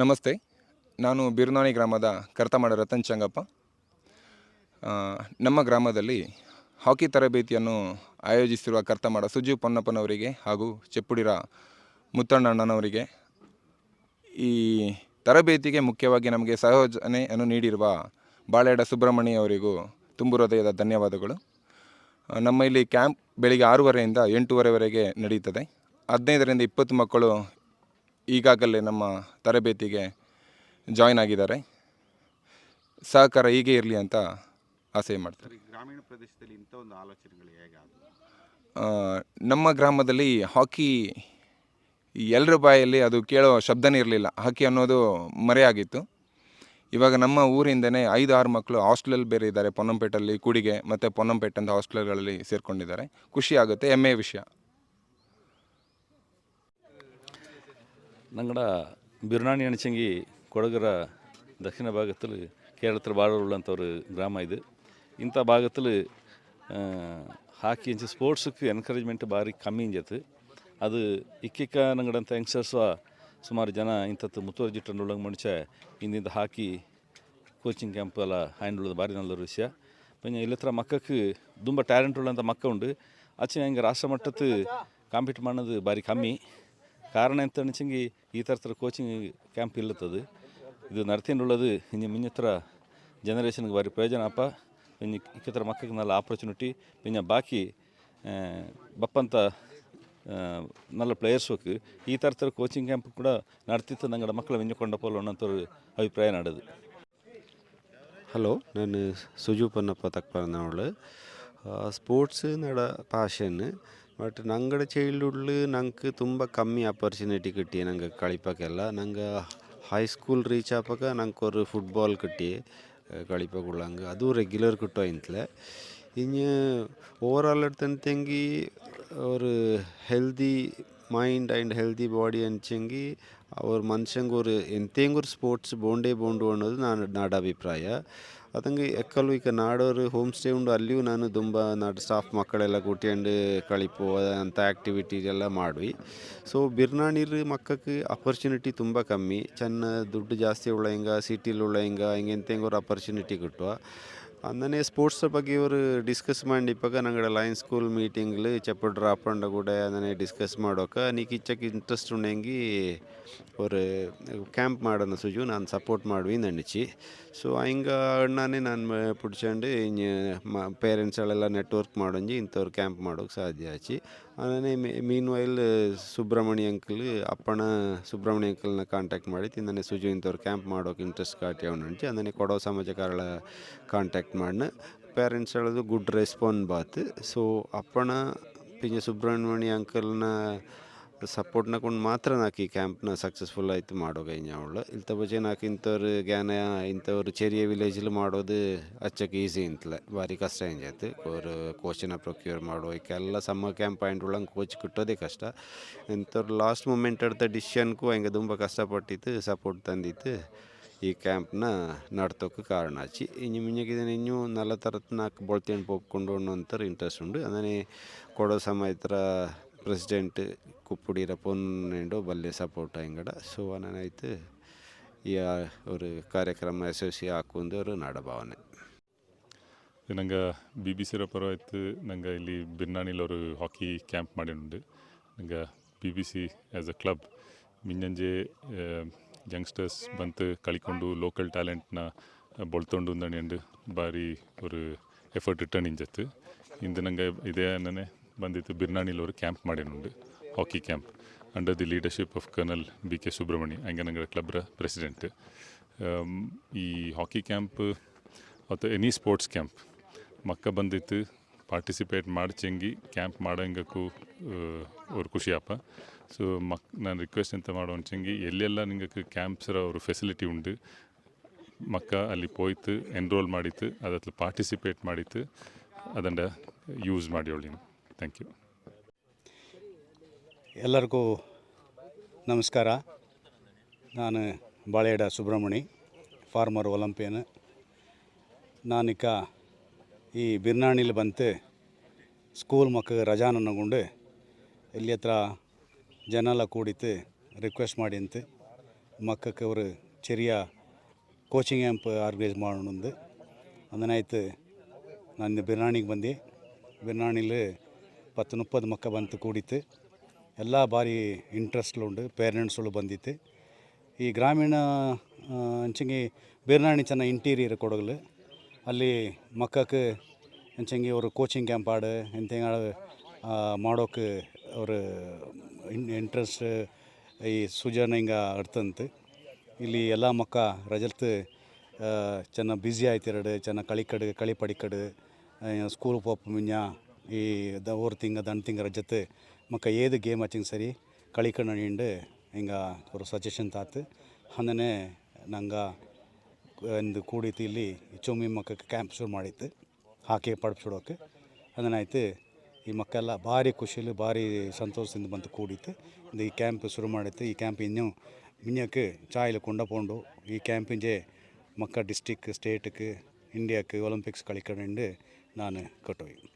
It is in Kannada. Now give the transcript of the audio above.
ನಮಸ್ತೆ. ನಾನು ಬಿರುನಾಣಿ ಗ್ರಾಮದ ಕರ್ತಮಾಡ ರತನ್ ಚಂಗಪ್ಪ. ನಮ್ಮ ಗ್ರಾಮದಲ್ಲಿ ಹಾಕಿ ತರಬೇತಿಯನ್ನು ಆಯೋಜಿಸಿರುವ ಕರ್ತಮಾಡ ಸುಜೀವ್ ಪೊನ್ನಪ್ಪನವರಿಗೆ ಹಾಗೂ ಚೆಪ್ಪುಡಿರ ಮುತ್ತಣ್ಣಣ್ಣನವರಿಗೆ ಈ ತರಬೇತಿಗೆ ಮುಖ್ಯವಾಗಿ ನಮಗೆ ಸಹಯೋಜನೆಯನ್ನು ನೀಡಿರುವ ಬಾಳೆಡ ಸುಬ್ರಹ್ಮಣ್ಯ ಅವರಿಗೂ ತುಂಬು ಹೃದಯದ ಧನ್ಯವಾದಗಳು. ನಮ್ಮ ಇಲ್ಲಿ ಕ್ಯಾಂಪ್ ಬೆಳಿಗ್ಗೆ ಆರೂವರೆಯಿಂದ ಎಂಟೂವರೆವರೆಗೆ ನಡೆಯುತ್ತದೆ ಹದಿನೈದರಿಂದ ಇಪ್ಪತ್ತು ಮಕ್ಕಳು ಈಗಾಗಲೇ ನಮ್ಮ ತರಬೇತಿಗೆ ಜಾಯ್ನ್ ಆಗಿದ್ದಾರೆ. ಸಹಕಾರ ಹೀಗೆ ಇರಲಿ ಅಂತ ಆಸೆ ಮಾಡ್ತಾರೆ. ಗ್ರಾಮೀಣ ಪ್ರದೇಶದಲ್ಲಿ ಇಂಥ ಒಂದು ಆಲೋಚನೆಗಳು ಹೇಗೆ ನಮ್ಮ ಗ್ರಾಮದಲ್ಲಿ ಹಾಕಿ ಎಲ್ಲರ ಬಾಯಲ್ಲಿ ಅದು ಕೇಳೋ ಶಬ್ದನೇ ಇರಲಿಲ್ಲ. ಹಾಕಿ ಅನ್ನೋದು ಮರೆಯಾಗಿತ್ತು. ಇವಾಗ ನಮ್ಮ ಊರಿಂದನೇ ಐದು ಆರು ಮಕ್ಕಳು ಹಾಸ್ಟೆಲಲ್ಲಿ ಬೇರೆ ಇದ್ದಾರೆ. ಪೊನ್ನಂಪೇಟಲ್ಲಿ ಕೂಡಿಗೆ ಮತ್ತು ಪೊನ್ನಂಪೇಟೆ ಅಂತ ಹಾಸ್ಟೆಲ್ಗಳಲ್ಲಿ ಸೇರಿಕೊಂಡಿದ್ದಾರೆ. ಖುಷಿ ಆಗುತ್ತೆ ಹೆಮ್ಮೆಯ ವಿಷಯ. ನಂಗಡ ಬಿರ್ನಾಣಿ ಅಣಚಂಗಿ ಕೊಡಗರ ದಕ್ಷಿಣ ಭಾಗದಲ್ಲಿ കേരളത്തിൽ വാഴുള്ളಂಥ ഒരു ಗ್ರಾಮ ಇದು. ಇಂಥ ಭಾಗದಲ್ಲಿ ಹಾಕಿ ಅಂಚೆ ಸ್ಪೋರ್ಟ್ಸಕ್ಕೆ ಎನ್ಕರೇಜ್ಮೆಂಟ್ ಭಾರಿ ಕಮ್ಮಿ ಇಂಜತ್ತು ಅದು. ಇಕ್ಕಿಕ್ಕ ನಂಗಡಂಥ ಯಂಗ್ಸ್ಟರ್ಸ್ ಸುಮಾರು ಜನ ಇಂಥದ್ದು ಮುತುವರ್ಜಿಟ್ಟನ್ನು ಉಳ್ಳಂಗೆ ಮುಂಚೆ ಇಂದಿಂದ ಹಾಕಿ ಕೋಚಿಂಗ್ ಕ್ಯಾಂಪ್ ಎಲ್ಲ ಹ್ಯಾಂಡ್ಲದು ಭಾರಿ ನಲ್ಲೊರು ವಿಷಯ. ಪಂಜ ಇಲ್ಲ ಹತ್ರ ಮಕ್ಕಕ್ಕೆ ತುಂಬ ಟ್ಯಾಲೆಂಟ್ ಉಳ್ಳಂಥ ಮಕ್ಕ ಉಂಡು ഉണ്ട് ಹಂಗೆ ರಾಷ್ಟ್ರ ಮಟ್ಟದ ಕಾಂಪೀಟ್ ಮಾಡೋದು ಭಾರಿ ಕಮ್ಮಿ. ಕಾರಣ ಎಂತ ಎಂತಣಿಸಂಗಿ ಈ ಥರ ಕೋಚಿಂಗ್ ಕ್ಯಾಂಪ್ ಇಲ್ಲತ್ತದು. ಇದು ನಡತಿಂಡುಳ್ಳದು ಇಂಜಿ ಮಿನ್ನಿತ್ರ ಜನರೇಷನ್ಗೆ ಬಾರಿ ಪ್ರಯೋಜನ. ಅಪ್ಪ ಇಂಜಿ ಇಕ್ಕಿತರ ಮಕ್ಕಳಿಗೆ ನಲ್ಲ ಆಪರ್ಚುನಿಟಿ ಇನ್ನು ಬಾಕಿ ಬಪ್ಪಂತ ನಲ್ಲ ಪ್ಲೇಯರ್ಸ್ಗೆ ಈ ಥರ ಕೋಚಿಂಗ್ ಕ್ಯಾಂಪ್ ಕೂಡ ನಡ್ತಿತ್ತು. ನಂಗಡ ಮಕ್ಕಳು ಮಿಂಜಿಕೊಂಡ ಪೋಲ ಅನ್ನೋಂಥವ್ರು ಅಭಿಪ್ರಾಯ ನಡೆದು ಹಲೋ ನಾನು Suzu Pannappa sports Nada ಪಾಷನ್ but ನಂಗಡ childhood ನಂಗೆ ತುಂಬ ಕಮ್ಮಿ ಆಪರ್ಚುನಿಟಿ ಕಿಟ್ಟಿ ನಂಗೆ ಕಳಿಪಕ್ಕೆಲ್ಲ ನಂಗೆ ಹೈಸ್ಕೂಲ್ ರೀಚ್ ಆಪಕ ನಂಗೆ ಒಂದು ಫುಟ್ಬಾಲ್ ಕಿಟ್ಟಿ കളിപ്പക്കുള്ളങ്ക് അതും റെഗുലർ കിട്ടും ഇന്നലെ ഇനി ഓവറോൾ എടുത്തെങ്കിൽ ഒരു healthy mind and healthy body അനിച്ചെങ്കിൽ ഒരു മനുഷ്യങ്ക ഒരു എന്തെങ്കിലും ഒരു സ്പോർട്സ് ബോണ്ടേ ബോണ്ടു ಅನ್ನೋದು ನಾನು ನಾಡ ಅಭಿಪ್ರಾಯ ಅದಂಗೆ ಎಕ್ಕಲು ಈಗ ನಾಡೋರು ಹೋಮ್ ಸ್ಟೇ ಉಂಡು ಅಲ್ಲಿಯೂ ನಾನು ತುಂಬ ನಾಡು ಸ್ಟಾಫ್ ಮಕ್ಕಳೆಲ್ಲ ಕೂಟ್ಕೊಂಡು ಕಳಿಪೋ ಅಂಥ ಆ್ಯಕ್ಟಿವಿಟಿ ಎಲ್ಲ ಮಾಡ್ವಿ ಸೊ ಬಿರ್ನಾಣಿರ್ ಮಕ್ಕಕ್ಕೆ ಅಪರ್ಚುನಿಟಿ ತುಂಬ ಕಮ್ಮಿ ಚೆನ್ನ ದುಡ್ಡು ಜಾಸ್ತಿ ಉಳ್ಳ ಹಿಂಗ ಸಿಟಿಲಿ ಉಳ್ಳ ಹಿಂಗ ಹಿಂಗೆ ಎಂತೆಂಗೆ ஒரு ಅಪರ್ಚುನಿಟಿ കിട്ടുക അങ്ങനെ സ്പോർട്സ് ಬಗ್ಗೆ ಇವರು ಡಿಸ್ಕಸ್ ಮಾಡಿಪ್ಪಾಗ ನಂಗಡ ಲಯನ್ಸ್ ಸ್ಕೂಲ್ ಮೀಟಿಂಗ್ಲು ಚೆಪ್ಪಡ್ರ ಅಪ್ಪಂಡ ಕೂಡ ಅದನ್ನೇ ಡಿಸ್ಕಸ್ ಮಾಡೋಕೆ ನೀಕ್ ಇಚ್ಚಕ್ಕೆ ಇಂಟ್ರೆಸ್ಟ್ ಉಂಡೆಂಗಿ ஒரு ಕ್ಯಾಂಪ್ ಮಾಡೋಣ ಸುಜು ನಾನು ಸಪೋರ್ಟ್ ಮಾಡ್ವಿ ನನ್ನಿಚ್ಚಿ ಸೊ ಹಿಂಗ ಅಣ್ಣನೇ ನಾನು ಪುಡ್ಚಂಡು ಇನ್ನು ಮ ಪೇರೆಂಟ್ಸ್ಗಳೆಲ್ಲ ನೆಟ್ವರ್ಕ್ ಮಾಡೊಂಜಿ ಇಂಥವ್ರು ಕ್ಯಾಂಪ್ ಮಾಡೋಕೆ ಸಾಧ್ಯ ಆಚಿ ಅದನ್ನೇ ಮೀನ್ ವೈಲ್ ಸುಬ್ರಹ್ಮಣ್ಯ ಅಂಕಲ್ ಅಪ್ಪಣ ಸುಬ್ರಹ್ಮಣ್ಯ ಅಂಕಲ್ನ ಕಾಂಟ್ಯಾಕ್ಟ್ ಮಾಡಿ ತಿಂದನೆ ಸುಜು ಇಂಥವ್ರು ಕ್ಯಾಂಪ್ ಮಾಡೋಕೆ ಇಂಟ್ರೆಸ್ಟ್ ಕಾಟಿ ಅವನಂಚಿ ಅದನ್ನೇ ಕೊಡೋ ಸಮಾಜಕಾರಳ ಕಾಂಟ್ಯಾಕ್ಟ್ ಮಾಡಿನ. ಪೇರೆಂಟ್ಸ್ ಹೇಳೋದು ಗುಡ್ ರೆಸ್ಪಾನ್ಸ್ ಬಾತ್. ಸೊ ಅಪ್ಪಣ ಪಿಂಜ ಸುಬ್ರಹ್ಮಣ್ಯ ಅಂಕಲ್ನ ಸಪೋರ್ಟ್ ಸಪೋರ್ಟ್ನಕೊಂಡು ಮಾತ್ರ ನಾಕಿ ಈ ಕ್ಯಾಂಪ್ನ ಸಕ್ಸಸ್ಫುಲ್ ಮಾಡೋ ಮಾಡೋಗ ಇಂಜಾವುಳ್ಳ ಇಲ್ತ ಬಜೆ ನಾಲ್ಕು ಇಂಥವ್ರು ಗ್ಯಾನ ಇಂಥವ್ರು ಚೆರಿಯ ವಿಲೇಜಲ್ಲಿ ಮಾಡೋದು ಅಚ್ಚಕ್ಕೆ ಈಸಿ ಇಂತಲೆ. ಭಾರಿ ಕಷ್ಟ ಏನ್ಜಾಯ್ತು ಅವ್ರು ಕೋಚಿನ ಪ್ರೊಕ್ಯೂರ್ ಮಾಡೋ ಮಾಡೋಕೆಲ್ಲ ಸಮ್ಮ ಕ್ಯಾಂಪ್ ಪಾಯಿಂಟ್ ಉಳ್ಳಂಗೆ ಕೋಚ್ ಕಿಟ್ಟೋದೇ ಕಷ್ಟ. ಇಂಥವ್ರು ಲಾಸ್ಟ್ ಮೂಮೆಂಟ್ ಅಡ್ತ ಡಿಸಿಷನ್ಗೂ ಹಂಗೆ ತುಂಬ ಕಷ್ಟಪಟ್ಟಿತ್ತು ಸಪೋರ್ಟ್ ತಂದಿತ್ತು. ಈ ಕ್ಯಾಂಪ್ನ ನಡ್ತೋಕೆ ಕಾರಣ ಆಚಿ. ಇನ್ನು ಮುಂಜಾಗಿದ್ದಾನೆ ಇನ್ನೂ ನಲ್ಲ ಥರದ ನಾಲ್ಕು ಬಳ್ತಿಯನ್ನು ಪೋಪ್ಕೊಂಡು ಅಂತಾರೆ ಇಂಟ್ರೆಸ್ಟ್ ಉಂಡು. ಅದನ್ನೇ ಕೊಡೋ ಸಮಯ ಥರ ಪ್ರೆಸಿಡೆಂಟ್ ಕುಪ್ಪುಡಿರ ಪೊನ್ನೆಂಡು ಬಲ್ಲೆ ಸಪೋರ್ಟ್ ಹಿಂಗಡ ಸೊ ಅನಾಯ್ತು ಈ ഒരു ಕಾರ್ಯಕ್ರಮ ಯಶಸ್ವಿ ಹಾಕುಂದು ഒരു ನಾಡಭಾವನೆ ನಂಗೆ ಬಿ ಬಿ ಸಿರ ಪರವಾಯ್ತು ನಂಗೆ ಇಲ್ಲಿ ಬಿರ್ನಾಣಿಲಿ ಅವರು ಹಾಕಿ ಕ್ಯಾಂಪ್ ಮಾಡಿನುಂಡು ನಂಗೆ B B C as a club ಮಿಂಜಂಜೆ youngsters ಬಂತು ಕಳಿಕೊಂಡು ಲೋಕಲ್ ಟ್ಯಾಲೆಂಟ್ನ ಬೊಳ್ತೊಂಡು ಉಂದಣಿಯಂಡು ಬಾರಿ ஒரு ಎಫರ್ಟ್ ರಿಟರ್ನ್ ಇಂಜತ್ತು ಇಂದು ನಂಗೆ ಇದೇ ನನ್ನೇ ಬಂದಿತ್ತು. ಬಿರ್ನಾಣಿಲಿ ಅವರು camp ಮಾಡಿನುಂಡು hockey camp. Under the leadership of colonel B K Subrahmanya ಹಂಗೆ ನಂಗೆ ಕ್ಲಬ್ರ ಪ್ರೆಸಿಡೆಂಟ್ ಈ ಹಾಕಿ ಕ್ಯಾಂಪ್ ಅಥವಾ ಎನಿ ಸ್ಪೋರ್ಟ್ಸ್ ಕ್ಯಾಂಪ್ ಮಕ್ಕ ಬಂದಿತ್ತು ಪಾರ್ಟಿಸಿಪೇಟ್ ಮಾಡ್ಚಂಗಿ ಕ್ಯಾಂಪ್ ಮಾಡೋಂಗಕ್ಕೂ ಅವ್ರು ಖುಷಿಯಪ್ಪ. ಸೊ ಮಕ್, ನಾನು ರಿಕ್ವೆಸ್ಟ್ ಎಂತ ಮಾಡೋಂಚಂಗಿ ಎಲ್ಲೆಲ್ಲ ನಿಂಗಕ್ಕೆ ಕ್ಯಾಂಪ್ಸ್ರ ಅವರು ಫೆಸಿಲಿಟಿ ಉಂಡು, ಮಕ್ಕ ಅಲ್ಲಿ ಪೋಯ್ತು ಎನ್ರೋಲ್ ಮಾಡಿತ್ತು ಅದತ್ಲು ಪಾರ್ಟಿಸಿಪೇಟ್ ಮಾಡಿತ್ತು, ಅದನ್ನ ಯೂಸ್ ಮಾಡಿ ಒಳ್ಳಿ ಥ್ಯಾಂಕ್ ಯು ಎಲ್ಲರಿಗೂ ನಮಸ್ಕಾರ. ನಾನು ಬಾಳೇಡ ಸುಬ್ರಹ್ಮಣಿ ಫಾರ್ಮರ್ ಒಲಂಪಿಯನ್ ನಾನಿಕ ಈ ಬಿರ್ನಾಣಿಲಿ ಬಂತು ಸ್ಕೂಲ್ ಮಕ್ಕಳಿಗೆ ರಜಾನನ್ನಗೊಂಡು ಇಲ್ಲಿ ಹತ್ರ ಜನಲ್ಲ ಕೂಡಿತ್ತು ರಿಕ್ವೆಸ್ಟ್ ಮಾಡಿಂತು ಮಕ್ಕಕ್ಕೆ ಅವರು ಚೆರಿಯ ಕೋಚಿಂಗ್ ಕ್ಯಾಂಪ್ ಆರ್ಗನೈಸ್ ಮಾಡೋಣಂದು. ಅಂದನಾಯ್ತು ನಾನು ಬಿರ್ನಾಣಿಗೆ ಬಂದು. ಬಿರ್ನಾಣಿಲಿ ಪತ್ತು ಮುಪ್ಪತ್ತು ಮಕ್ಕ ಬಂತು ಕೂಡಿತ್ತು. ಎಲ್ಲ ಭಾರಿ ಇಂಟ್ರೆಸ್ಟ್ಲುಂಡು ಪೇರೆಂಟ್ಸ್ಗಳು ಬಂದಿತ್ತು. ಈ ಗ್ರಾಮೀಣ ಅಂಚಂಗಿ ಬಿರ್ನಾಣಿ ಚೆನ್ನ ಇಂಟೀರಿಯರ್ ಕೊಡಗಲು. ಅಲ್ಲಿ ಮಕ್ಕಕ್ಕೆ ಅಂಚಂಗಿ ಅವರು ಕೋಚಿಂಗ್ ಕ್ಯಾಂಪ್ ಆಡು ಎಂತೆಂಗ ಮಾಡೋಕೆ ಅವರು ಇಂಟ್ರೆಸ್ಟ್ ಈ ಸುಜನ ಹಿಂಗ ಅಡ್ತಂತು ಇಲ್ಲಿ ಎಲ್ಲ ಮಕ್ಕ ರಜಲ್ತ್ ಚೆನ್ನ ಬ್ಯುಸಿ ಆಯ್ತಿರಡು ಚೆನ್ನ ಕಳಿಕಡು ಕಳಿ ಪಡಿಕಡು ಸ್ಕೂಲ್ ಪೋಪ್ ಮಿಂಜ ಈ ದ ಓರ್ ತಿಂಗ திங்க தன் திங்க ಮಕ್ಕ ಏದು ಗೇಮ್ கேம் ಸರಿ சரி கழிக்கணுன்ட்டு ಹಿಂಗ ಅವರು ಸಜೆಷನ್ ತಾತು. ಹಂದನೆ ನಂಗೆ ಒಂದು ಕೂಡಿತ್ತು ಇಲ್ಲಿ ಚೊಮ್ಮಿ ಮಕ್ಕ ಕ್ಯಾಂಪ್ ಶುರು ಮಾಡಿತ್ತು ಹಾಕಿ ಪಡ್ಪ್ ಸುಡೋಕ್ಕೆ ಅದನ್ನಾಯ್ತು ಈ ಮಕ್ಕೆಲ್ಲ ಭಾರಿ ಖುಷಿಲಿ, ಭಾರಿ ಸಂತೋಷದಿಂದ ಬಂತು ಕೂಡಿತ್ತು ಈ ಕ್ಯಾಂಪ್ ಶುರು ಮಾಡಿತ್ತು ಈ ಕ್ಯಾಂಪ್ ಇನ್ನೂ ಮಿನ್ಯಕ್ಕೆ ಚಾಯ್ಲಿ ಕೊಂಡಪೊಂಡು ಈ ಕ್ಯಾಂಪಿಂಜೆ ಮಕ್ಕ ಡಿಸ್ಟಿಕ್ ಸ್ಟೇಟ್ಗೆ ಇಂಡಿಯಾಕ್ಕೆ ಒಲಿಂಪಿಕ್ಸ್ ಕಳಿಕೊಂಡು ನಾನು ಕಟ್ಟೋಯ್.